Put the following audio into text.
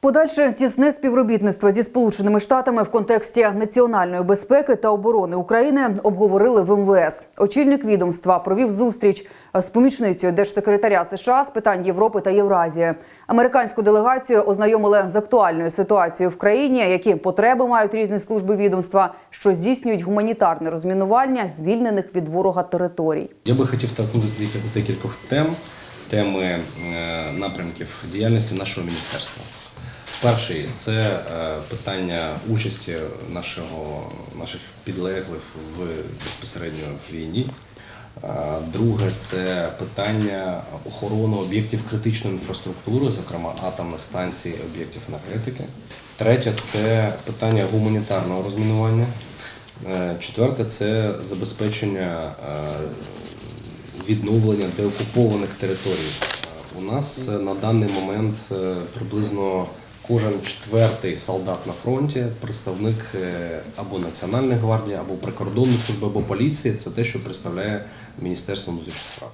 Подальше тісне співробітництво зі сполученими штатами в контексті національної безпеки та оборони України обговорили в МВС. Очільник відомства провів зустріч з помічницею держсекретаря США з питань Європи та Євразії. Американську делегацію ознайомили з актуальною ситуацією в країні, які потреби мають різні служби відомства, що здійснюють гуманітарне розмінування звільнених від ворога територій. Я би хотів торкнутися декіль- декількох тем, теми е, напрямків діяльності нашого міністерства. Перший це е, питання участі нашого, наших підлеглих в безпосередньо в війні. Е, Друге це питання охорони об'єктів критичної інфраструктури, зокрема атомних станцій, об'єктів енергетики. Третє це питання гуманітарного розмінування. Е, Четверте це забезпечення відновлення деокупованих територій. У нас на даний момент приблизно кожен четвертий солдат на фронті, представник е, або Національної гвардії, або прикордонної служби, або поліції. Це те, що представляє Міністерство внутрішніх справ.